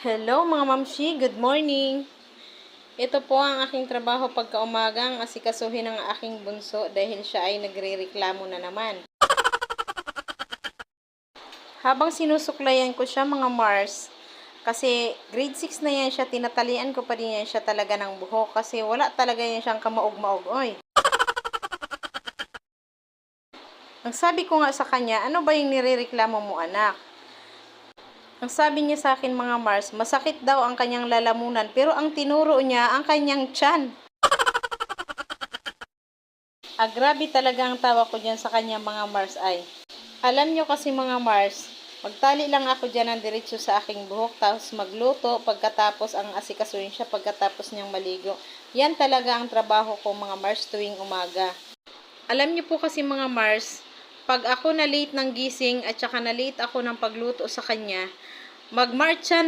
Hello mga mamshi, good morning. Ito po ang aking trabaho pagkaumagang asikasuhin ng aking bunso dahil siya ay nagrereklamo na naman. Habang sinusuklayan ko siya mga Mars, kasi grade 6 na yan siya, tinatalian ko pa din yan siya talaga ng buhok kasi wala talaga yan siyang kamaog-maog. Oy. Ang sabi ko nga sa kanya, ano ba yung nirereklamo mo anak? Ang sabi niya sa akin mga Mars, masakit daw ang kanyang lalamunan pero ang tinuro niya ang kanyang tiyan. ah, grabe talaga ang tawa ko dyan sa kanya mga Mars ay. Alam nyo kasi mga Mars, magtali lang ako dyan ng diretso sa aking buhok tapos magluto pagkatapos ang asikasuin siya pagkatapos niyang maligo. Yan talaga ang trabaho ko mga Mars tuwing umaga. Alam niyo po kasi mga Mars, pag ako na late ng gising at saka na late ako ng pagluto sa kanya, magmarcha